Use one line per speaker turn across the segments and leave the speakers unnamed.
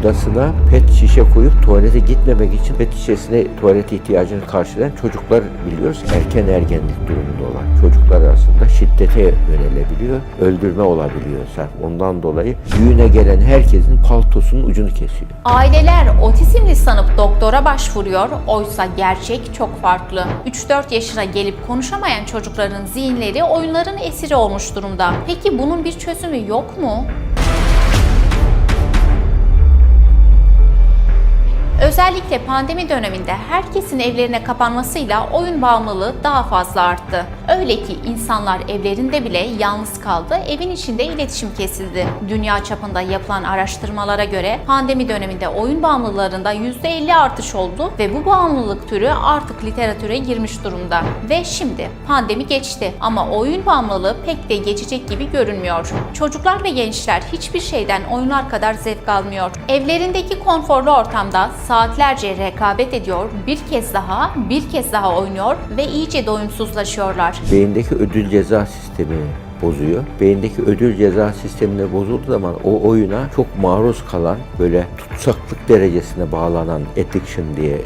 odasına pet şişe koyup tuvalete gitmemek için pet şişesine tuvalet ihtiyacını karşılayan çocuklar biliyoruz. Erken ergenlik durumunda olan çocuklar arasında şiddete yönelebiliyor. Öldürme olabiliyor. Ondan dolayı düğüne gelen herkesin paltosunun ucunu kesiyor.
Aileler otizmli sanıp doktora başvuruyor, oysa gerçek çok farklı. 3-4 yaşına gelip konuşamayan çocukların zihinleri oyunların esiri olmuş durumda. Peki bunun bir çözümü yok mu? Özellikle pandemi döneminde herkesin evlerine kapanmasıyla oyun bağımlılığı daha fazla arttı. Öyle ki insanlar evlerinde bile yalnız kaldı, evin içinde iletişim kesildi. Dünya çapında yapılan araştırmalara göre pandemi döneminde oyun bağımlılarında %50 artış oldu ve bu bağımlılık türü artık literatüre girmiş durumda. Ve şimdi pandemi geçti ama oyun bağımlılığı pek de geçecek gibi görünmüyor. Çocuklar ve gençler hiçbir şeyden oyunlar kadar zevk almıyor. Evlerindeki konforlu ortamda saatlerce rekabet ediyor, bir kez daha, bir kez daha oynuyor ve iyice doyumsuzlaşıyorlar.
Beyindeki ödül ceza sistemini bozuyor. Beyindeki ödül ceza sistemine bozulduğu zaman o oyuna çok maruz kalan böyle tutsaklık derecesine bağlanan addiction diye e,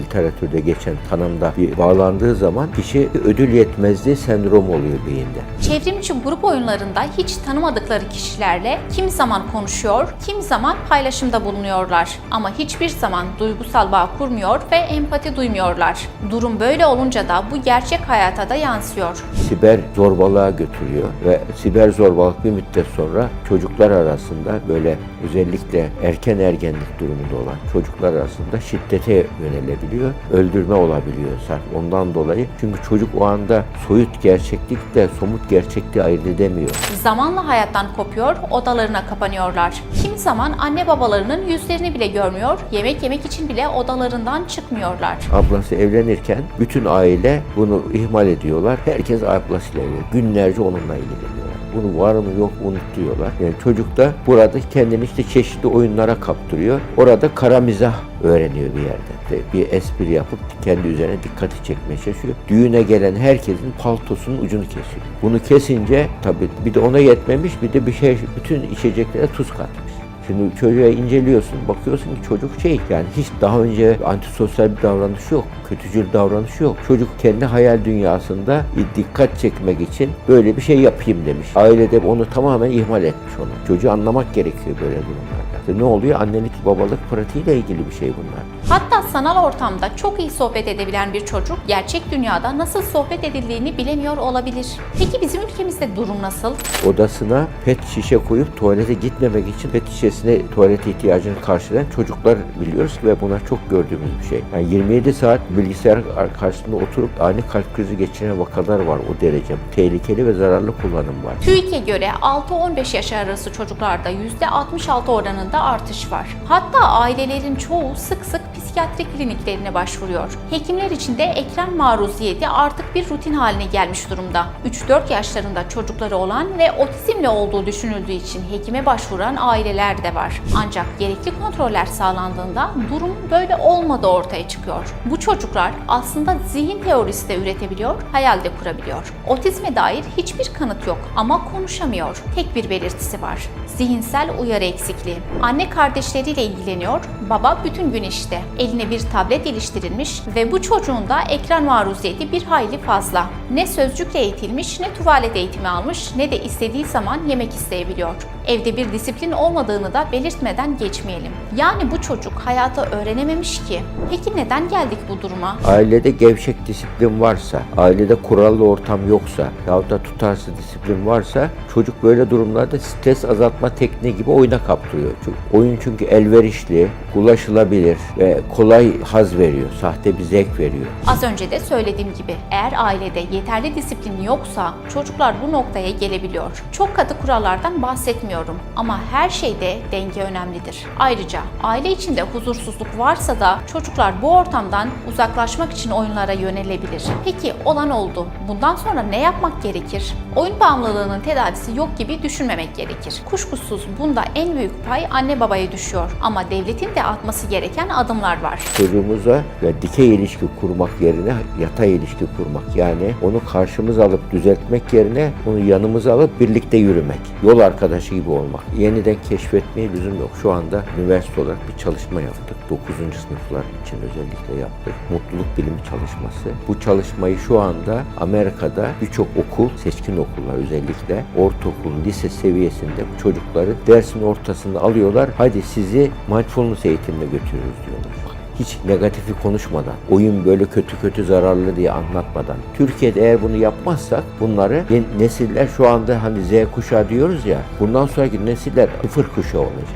literatürde geçen tanımda bir bağlandığı zaman kişi ödül yetmezliği sendromu oluyor beyinde.
Çevrimçi grup oyunlarında hiç tanımadıkları kişilerle kim zaman konuşuyor, kim zaman paylaşımda bulunuyorlar. Ama hiçbir zaman duygusal bağ kurmuyor ve empati duymuyorlar. Durum böyle olunca da bu gerçek hayata da yansıyor.
siber zorbalığa götürüyor ve siber zorbalık bir müddet sonra çocuklar arasında böyle özellikle erken ergenlik durumunda olan çocuklar arasında şiddete yönelebiliyor, öldürme olabiliyor ondan dolayı. Çünkü çocuk o anda soyut gerçeklikle somut gerçekliği ayırt edemiyor.
Zamanla hayattan kopuyor, odalarına kapanıyorlar. Kimi zaman anne babalarının yüzlerini bile görmüyor, yemek yemek için bile odalarından çıkmıyorlar.
Ablası evlenirken bütün aile bunu ihmal ediyorlar. Herkes ablasıyla evleniyor. Günlerce onunla ilgileniyorlar. Bunu var mı yok mu unutuyorlar. Yani çocuk da burada kendini işte çeşitli oyunlara kaptırıyor. Orada kara mizah öğreniyor bir yerde. Bir espri yapıp kendi üzerine dikkati çekmeye çalışıyor. Düğüne gelen herkesin paltosunun ucunu kesiyor. Bunu kesince tabii bir de ona yetmemiş bir de bir şey bütün içeceklere tuz katmış. Şimdi çocuğa inceliyorsun, bakıyorsun ki çocuk şey yani hiç daha önce antisosyal bir davranış yok, kötücül davranış yok. Çocuk kendi hayal dünyasında dikkat çekmek için böyle bir şey yapayım demiş. Ailede onu tamamen ihmal etmiş onu. Çocuğu anlamak gerekiyor böyle durumlarda. İşte ne oluyor? Annelik babalık pratiğiyle ilgili bir şey bunlar.
Hatta sanal ortamda çok iyi sohbet edebilen bir çocuk gerçek dünyada nasıl sohbet edildiğini bilemiyor olabilir. Peki bizim ülkemizde durum nasıl?
Odasına pet şişe koyup tuvalete gitmemek için pet şişesine tuvalet ihtiyacını karşılayan çocuklar biliyoruz ve bunlar çok gördüğümüz bir şey. Yani 27 saat bilgisayar karşısında oturup ani kalp krizi geçiren vakalar var o derece. Tehlikeli ve zararlı kullanım var.
TÜİK'e göre 6-15 yaş arası çocuklarda %66 oranında artış var. Hatta ailelerin çoğu sık sık psikiyatri kliniklerine başvuruyor. Hekimler için de ekran maruziyeti artık bir rutin haline gelmiş durumda. 3-4 yaşlarında çocukları olan ve otizmle olduğu düşünüldüğü için hekime başvuran aileler de var. Ancak gerekli kontroller sağlandığında durum böyle olmadığı ortaya çıkıyor. Bu çocuklar aslında zihin teorisi de üretebiliyor, hayal de kurabiliyor. Otizme dair hiçbir kanıt yok ama konuşamıyor. Tek bir belirtisi var. Zihinsel uyarı eksikliği. Anne kardeşleriyle ilgileniyor, baba bütün gün işte. Eline bir tablet iliştirilmiş ve bu çocuğun da ekran maruziyeti bir hayli fazla. Ne sözcükle eğitilmiş, ne tuvalet eğitimi almış, ne de istediği zaman yemek isteyebiliyor. Evde bir disiplin olmadığını da belirtmeden geçmeyelim. Yani bu çocuk hayata öğrenememiş ki. Peki neden geldik bu duruma?
Ailede gevşek disiplin varsa, ailede kurallı ortam yoksa yahut da tutarsız disiplin varsa çocuk böyle durumlarda stres azaltma tekniği gibi oyuna kaptırıyor. Çünkü oyun çünkü elverişli, ulaşılabilir ve kolay haz veriyor, sahte bir zevk veriyor.
Az önce de söylediğim gibi eğer ailede yeterli disiplin yoksa çocuklar bu noktaya gelebiliyor. Çok katı kurallardan bahsetmiyorum ama her şeyde denge önemlidir. Ayrıca aile içinde huzursuzluk varsa da çocuklar bu ortamdan uzaklaşmak için oyunlara yönelebilir. Peki olan oldu. Bundan sonra ne yapmak gerekir? Oyun bağımlılığının tedavisi yok gibi düşünmemek gerekir. Kuşkusuz bunda en büyük pay anne babaya düşüyor. Ama devletin de atması gereken adımlar var.
çocuğumuza ya dikey ilişki kurmak yerine yatay ilişki kurmak. Yani onu karşımıza alıp düzeltmek yerine onu yanımıza alıp birlikte yürümek. Yol arkadaşı gibi olmak. Yeniden keşfetmeye lüzum yok. Şu anda üniversite olarak bir çalışma yaptık. 9. sınıflar için özellikle yaptık. Mutluluk bilimi çalışması. Bu çalışmayı şu anda Amerika'da birçok okul, seçkin okullar özellikle ortaokul, lise seviyesinde çocukları dersin ortasında alıyorlar. Hadi sizi mindfulness eğitimine götürüyoruz diyorlar hiç negatifi konuşmadan, oyun böyle kötü kötü zararlı diye anlatmadan. Türkiye'de eğer bunu yapmazsak bunları nesiller şu anda hani Z kuşağı diyoruz ya, bundan sonraki nesiller sıfır kuşağı olacak.